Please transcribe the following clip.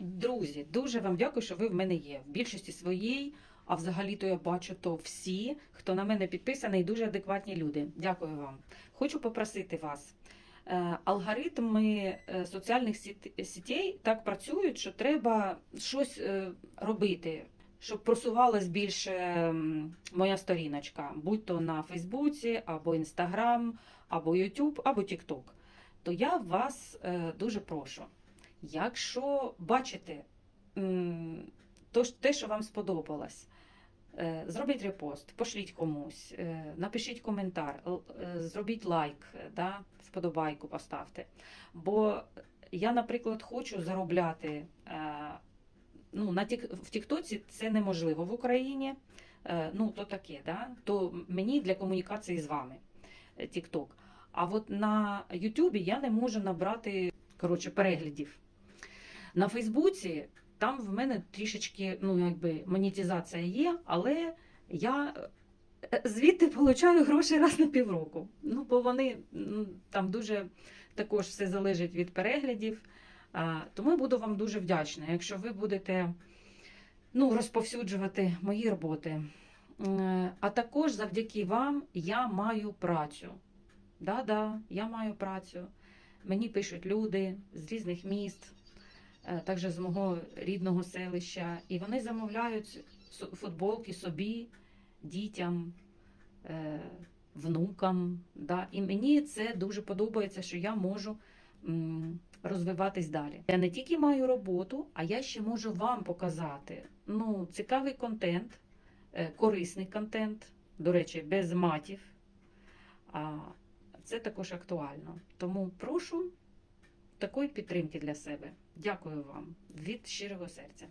Друзі, дуже вам дякую, що ви в мене є. В більшості своїй, а взагалі-то я бачу то всі, хто на мене підписаний, дуже адекватні люди. Дякую вам. Хочу попросити вас. Е, Алгоритми е, соціальних сіт- сітей так працюють, що треба щось е, робити, щоб просувалась більше моя сторіночка, будь то на Фейсбуці, або Інстаграм, або Ютуб, або Тікток. То я вас дуже прошу. Якщо бачите те, що вам сподобалось, е, зробіть репост, пошліть комусь, е, напишіть коментар, е, зробіть лайк, да, вподобайку поставте. Бо я, наприклад, хочу заробляти. Ну, на тік, в Тіктоці це неможливо в Україні. Ну, то таке, да? то мені для комунікації з вами Тікток. А от на Ютубі я не можу набрати коротше, переглядів. На Фейсбуці там в мене трішечки, ну, якби монетизація є, але я е, звідти получаю гроші раз на півроку. Ну, бо вони там дуже також все залежить від переглядів. Тому я буду вам дуже вдячна, якщо ви будете ну, розповсюджувати мої роботи. А також завдяки вам я маю працю. Да-да, я маю працю. Мені пишуть люди з різних міст, також з мого рідного селища, і вони замовляють футболки собі, дітям, е, внукам. Да? І мені це дуже подобається, що я можу розвиватись далі. Я не тільки маю роботу, а я ще можу вам показати ну, цікавий контент, е, корисний контент, до речі, без матів. А це також актуально. Тому прошу такої підтримки для себе. Дякую вам від щирого серця.